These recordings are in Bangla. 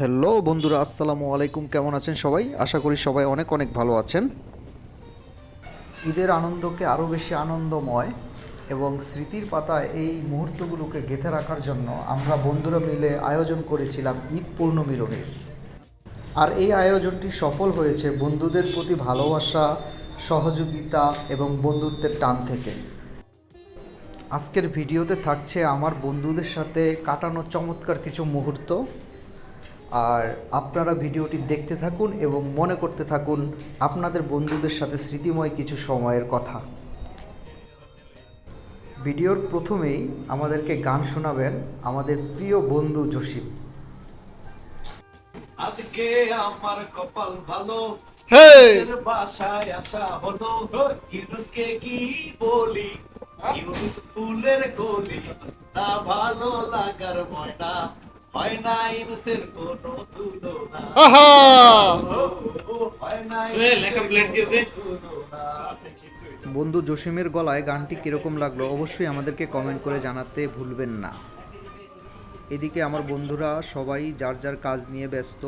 হ্যালো বন্ধুরা, আসসালামু আলাইকুম, কেমন আছেন সবাই? আশা করি সবাই অনেক অনেক ভালো আছেন। ঈদের আনন্দকে আরও বেশি আনন্দময় এবং স্মৃতির পাতায় এই মুহূর্তগুলোকে গেঁথে রাখার জন্য আমরা বন্ধুরা মিলে আয়োজন করেছিলাম ঈদ পূর্ণমিলনের। আর এই আয়োজনটি সফল হয়েছে বন্ধুদের প্রতি ভালোবাসা, সহযোগিতা এবং বন্ধুত্বের টান থেকে। আজকের ভিডিওতে থাকছে আমার বন্ধুদের সাথে কাটানো চমৎকার কিছু মুহূর্ত। আর আপনারা ভিডিওটি দেখতে থাকুন এবং মনে করতে থাকুন আপনাদের বন্ধুদের সাথে স্মৃতিময় কিছু সময়ের কথা। ভিডিওর প্রথমেই আমাদেরকে গান শোনাবেন আমাদের প্রিয় বন্ধু জসিম। আজকে আমার কপাল ভালো। বাসায় আসা হলো। ইউনুসকে কি বলি? ইউনুস ফুলের কলি তা ভালো লাগার ময়না। হয় না ইউনুসের কোনো তুলনা। ও, হয় না সোহেল, একটা দিয়েছে? বন্ধু জসিমের গলায় গানটি কীরকম লাগল অবশ্যই আমাদেরকে কমেন্ট করে জানাতে ভুলবেন না। এদিকে আমার বন্ধুরা সবাই যার যার কাজ নিয়ে ব্যস্ত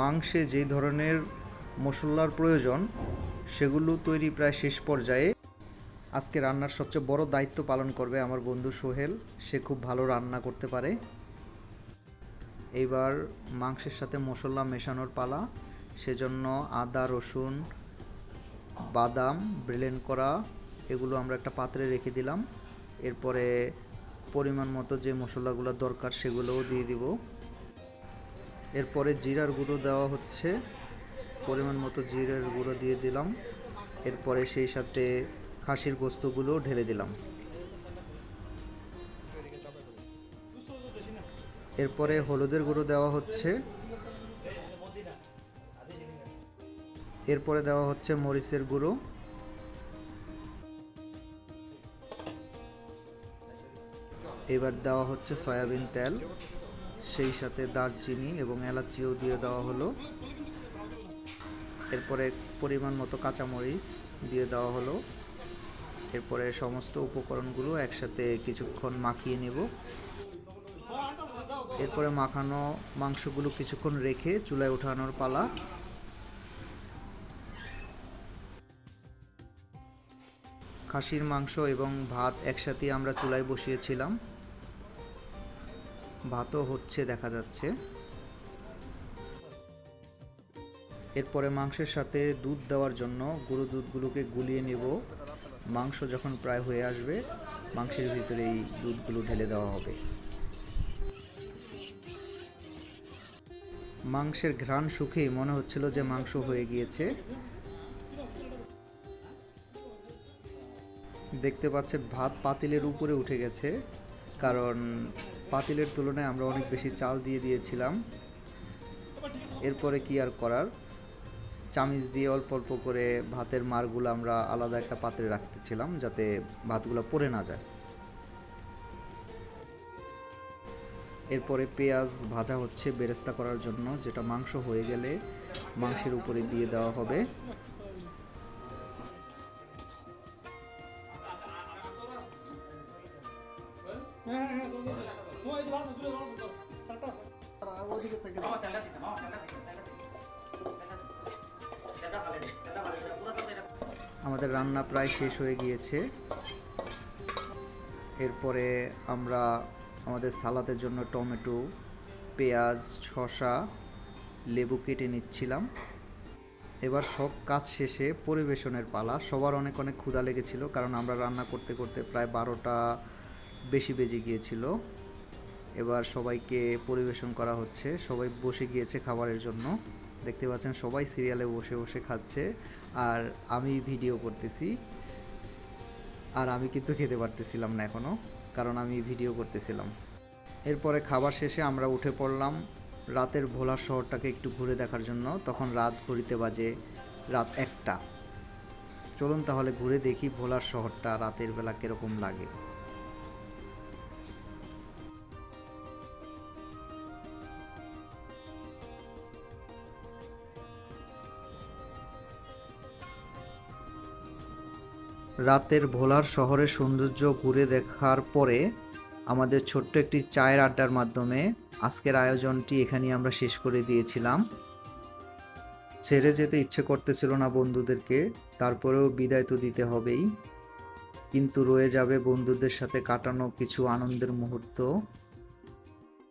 মাংসে যেই ধরনের মশলার প্রয়োজন সেগুলো তৈরি প্রায় শেষ পর্যায়ে। আজকে রান্নার সবচেয়ে বড় দায়িত্ব পালন করবে আমার বন্ধু সোহেল সে খুব ভালো রান্না করতে পারে। এইবার মাংসের সাথে মশলা মেশানোর পালা। সেজন্য আদা, রসুন, বাদাম, ব্লেন্ড করা, এগুলো আমরা একটা পাত্রে রেখে দিলাম। এরপরে পরিমাণ মতো যে মশলাগুলো দরকার সেগুলোও দিয়ে দিব। এরপরে জিরার গুঁড়ো দেওয়া হচ্ছে। পরিমাণ মতো জিরার গুঁড়ো দিয়ে দিলাম। এরপরে সেই সাথে খাসির গোস্তগুলো ঢেলে দিলাম। এরপরে হলুদের গুঁড়ো দেওয়া হচ্ছে। এরপরে দেওয়া হচ্ছে মরিচের গুঁড়ো। এবার দেওয়া হচ্ছে সয়াবিন তেল, সেই সাথে দারচিনি এবং এলাচিও দিয়ে দেওয়া হলো। এরপরে পরিমাণ মতো কাঁচামরিচ দিয়ে দেওয়া হলো। এরপরে সমস্ত উপকরণগুলো একসাথে কিছুক্ষণ মাখিয়ে নেব। এরপরে মাখানো মাংসগুলো কিছুক্ষণ রেখে চুলায় ওঠানোর পালা। খাসির মাংস এবং ভাত একসাথে আমরা চুলায় বসিয়েছিলাম। ভাতও হচ্ছে দেখা যাচ্ছে। এরপরে মাংসের সাথে দুধ দেওয়ার জন্য গুঁড়ো দুধগুলোকে গুলিয়ে নেব। মাংস যখন প্রায় হয়ে আসবে, মাংসের ভিতরে এই দুধগুলো ঢেলে দেওয়া হবে। মাংসের ঘ্রাণ সুখেই মনে হচ্ছিল যে মাংস হয়ে গিয়েছে। দেখতে পাচ্ছেন, ভাত পাতিলের উপরে উঠে গেছে, কারণ পাতিলের তুলনায় আমরা অনেক বেশি চাল দিয়ে দিয়েছিলাম। এরপরে কি আর করার? চামিচ দিয়ে অল্প অল্প করে ভাতের মারগুলো আমরা আলাদা একটা পাত্রে রাখতেছিলাম যাতে ভাতগুলো পড়ে না যায়। এরপরে পেঁয়াজ ভাজা হচ্ছে বেরেস্তা করার জন্য, যেটা মাংস হয়ে গেলে মাংসের উপরে দিয়ে দেওয়া হবে। আমাদের রান্না প্রায় শেষ হয়ে গিয়েছে। এরপরে আমরা আমাদের সালাদের জন্য টমেটো, পেঁয়াজ, শসা, লেবু কেটে নিচ্ছিলাম। এবার সব কাজ শেষে পরিবেশনের পালা। সবার অনেক অনেক ক্ষুধা লেগেছিল কারণ আমরা রান্না করতে করতে প্রায় বারোটা বেশি বেজে গিয়েছিল। এবার সবাইকে পরিবেশন করা হচ্ছে। সবাই বসে গিয়েছে খাবারের জন্য। দেখতে পাচ্ছেন সবাই সিরিয়ালে বসে বসে খাচ্ছে। আর আমি ভিডিও করতেছি। আর আমি কিন্তু খেতে পারতেছিলাম না এখনও কারণ আমি ভিডিও করতেছিলাম। এরপরে খাবার শেষে আমরা উঠে পড়লাম রাতের ভোলার শহরটাকে একটু ঘুরে দেখার জন্য। তখন রাত ঘড়িতে বাজে রাত একটা। চলুন তাহলে ঘুরে দেখি ভোলার শহরটা রাতের বেলা কীরকম লাগে। রাতের ভোলার শহরের সৌন্দর্য ঘুরে দেখার পরে আমাদের ছোট্ট একটি চায়ের আড্ডার মাধ্যমে আজকের আয়োজনটি এখানেই আমরা শেষ করে দিয়েছিলাম। ছেড়ে যেতে ইচ্ছে করতেছিল না বন্ধুদেরকে, তারপরেও বিদায় তো দিতে হবেই। কিন্তু রয়ে যাবে বন্ধুদের সাথে কাটানো কিছু আনন্দের মুহূর্ত।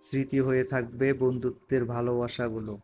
স্মৃতি হয়ে থাকবে বন্ধুত্বের ভালোবাসাগুলো।